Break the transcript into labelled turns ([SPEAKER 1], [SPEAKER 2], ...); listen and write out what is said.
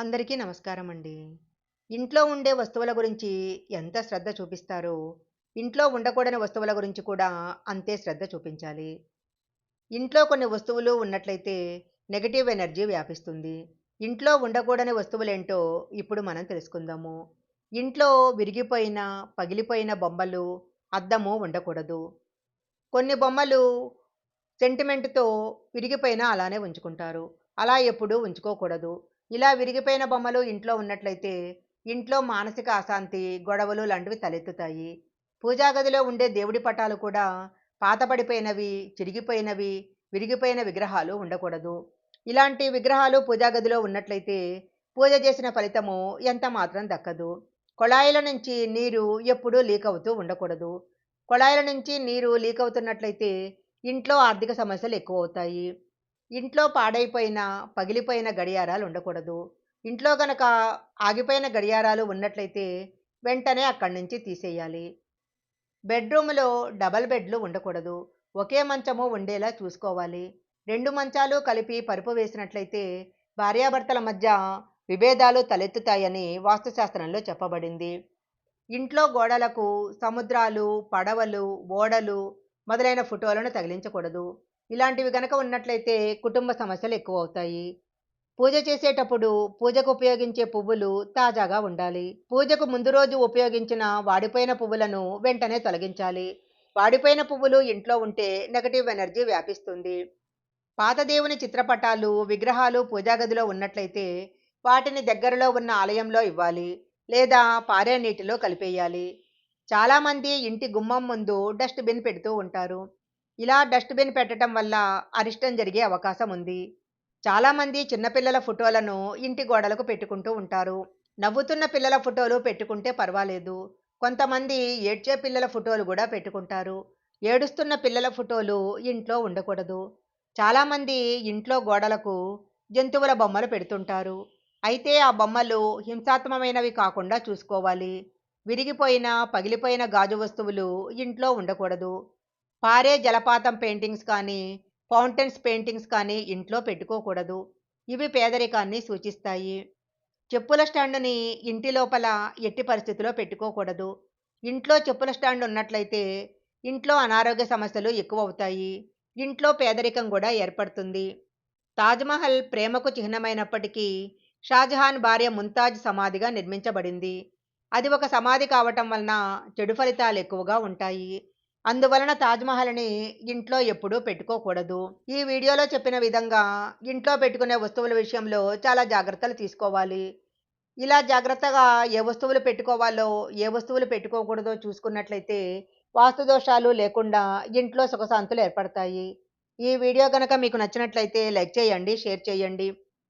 [SPEAKER 1] అందరికీ నమస్కారం అండి ఇంట్లో ఉండే వస్తువుల గురించి ఎంత శ్రద్ధ చూపిస్తారో ఇంట్లో ఉండకూడని వస్తువుల గురించి కూడా అంతే శ్రద్ధ చూపించాలి. ఇంట్లో కొన్ని వస్తువులు ఉన్నట్లయితే నెగటివ్ ఎనర్జీ వ్యాపిస్తుంది. ఇంట్లో ఉండకూడని వస్తువులేంటో ఇప్పుడు మనం తెలుసుకుందాము. ఇంట్లో విరిగిపోయిన పగిలిపోయిన బొమ్మలు అద్దము ఉండకూడదు. కొన్ని బొమ్మలు సెంటిమెంట్తో విరిగిపోయినా అలానే ఉంచుకుంటారు. అలా ఎప్పుడూ ఉంచుకోకూడదు. ఇలా విరిగిపోయిన బొమ్మలు ఇంట్లో ఉన్నట్లయితే ఇంట్లో మానసిక అశాంతి గొడవలు లాంటివి తలెత్తుతాయి. పూజా గదిలో ఉండే దేవుడి పటాలు కూడా పాతపడిపోయినవి చిరిగిపోయినవి విరిగిపోయిన విగ్రహాలు ఉండకూడదు. ఇలాంటి విగ్రహాలు పూజా గదిలో ఉన్నట్లయితే పూజ చేసిన ఫలితము ఎంత మాత్రం దక్కదు. కొళాయిల నుంచి నీరు ఎప్పుడూ లీక్ అవుతూ ఉండకూడదు. కొళాయిల నుంచి నీరు లీక్ అవుతున్నట్లయితే ఇంట్లో ఆర్థిక సమస్యలు ఎక్కువ అవుతాయి ఇంట్లో పాడైపోయిన పగిలిపోయిన గడియారాలు ఉండకూడదు. ఇంట్లో గనక ఆగిపోయిన గడియారాలు ఉన్నట్లయితే వెంటనే అక్కడి నుంచి తీసేయాలి. బెడ్రూమ్లో డబల్ బెడ్లు ఉండకూడదు. ఒకే మంచము ఉండేలా చూసుకోవాలి. రెండు మంచాలు కలిపి పరుపు వేసినట్లయితే భార్యాభర్తల మధ్య విభేదాలు తలెత్తుతాయని వాస్తుశాస్త్రంలో చెప్పబడింది. ఇంట్లో గోడలకు సముద్రాలు పడవలు ఓడలు మొదలైన ఫోటోలను తగిలించకూడదు. ఇలాంటివి గనక ఉన్నట్లయితే కుటుంబ సమస్యలు ఎక్కువ అవుతాయి పూజ చేసేటప్పుడు పూజకు ఉపయోగించే పువ్వులు తాజాగా ఉండాలి. పూజకు ముందు రోజు ఉపయోగించిన వాడిపోయిన పువ్వులను వెంటనే తొలగించాలి. వాడిపోయిన పువ్వులు ఇంట్లో ఉంటే నెగటివ్ ఎనర్జీ వ్యాపిస్తుంది. పాత దేవుని చిత్రపటాలు విగ్రహాలు పూజా గదిలో ఉన్నట్లయితే వాటిని దగ్గరలో ఉన్న ఆలయంలో ఇవ్వాలి. లేదా పారే నీటిలో కలిపేయాలి. చాలామంది ఇంటి గుమ్మం ముందు డస్ట్బిన్ పెడుతూ ఉంటారు. ఇలా డస్ట్బిన్ పెట్టడం వల్ల అరిష్టం జరిగే అవకాశం ఉంది. చాలామంది చిన్నపిల్లల ఫోటోలను ఇంటి గోడలకు పెట్టుకుంటూ ఉంటారు. నవ్వుతున్న పిల్లల ఫోటోలు పెట్టుకుంటే పర్వాలేదు. కొంతమంది ఏడ్చే పిల్లల ఫోటోలు కూడా పెట్టుకుంటారు. ఏడుస్తున్న పిల్లల ఫోటోలు ఇంట్లో ఉండకూడదు. చాలామంది ఇంట్లో గోడలకు జంతువుల బొమ్మలు పెడుతుంటారు. అయితే ఆ బొమ్మలు హింసాత్మకమైనవి కాకుండా చూసుకోవాలి. విరిగిపోయిన పగిలిపోయిన గాజు వస్తువులు ఇంట్లో ఉండకూడదు. పారే జలపాతం పెయింటింగ్స్ కానీ ఫౌంటైన్స్ పెయింటింగ్స్ కానీ ఇంట్లో పెట్టుకోకూడదు. ఇవి పేదరికాన్ని సూచిస్తాయి. చెప్పుల స్టాండుని ఇంటి లోపల ఎట్టి పరిస్థితిలో పెట్టుకోకూడదు. ఇంట్లో చెప్పుల స్టాండ్ ఉన్నట్లయితే ఇంట్లో అనారోగ్య సమస్యలు ఎక్కువ అవుతాయి ఇంట్లో పేదరికం కూడా ఏర్పడుతుంది. తాజ్మహల్ ప్రేమకు చిహ్నమైనప్పటికీ షాజహాన్ భార్య ముంతాజ్ సమాధిగా నిర్మించబడింది. అది ఒక సమాధి కావటం వలన చెడు ఫలితాలు ఎక్కువగా ఉంటాయి. అందువలన తాజ్మహల్ని ఇంట్లో ఎప్పుడూ పెట్టుకోకూడదు. ఈ వీడియోలో చెప్పిన విధంగా ఇంట్లో పెట్టుకునే వస్తువుల విషయంలో చాలా జాగ్రత్తలు తీసుకోవాలి. ఇలా జాగ్రత్తగా ఏ వస్తువులు పెట్టుకోవాలో ఏ వస్తువులు పెట్టుకోకూడదో చూసుకున్నట్లయితే వాస్తు దోషాలు లేకుండా ఇంట్లో సుఖశాంతులు ఏర్పడతాయి. ఈ వీడియో కనుక మీకు నచ్చినట్లయితే లైక్ చేయండి షేర్ చేయండి.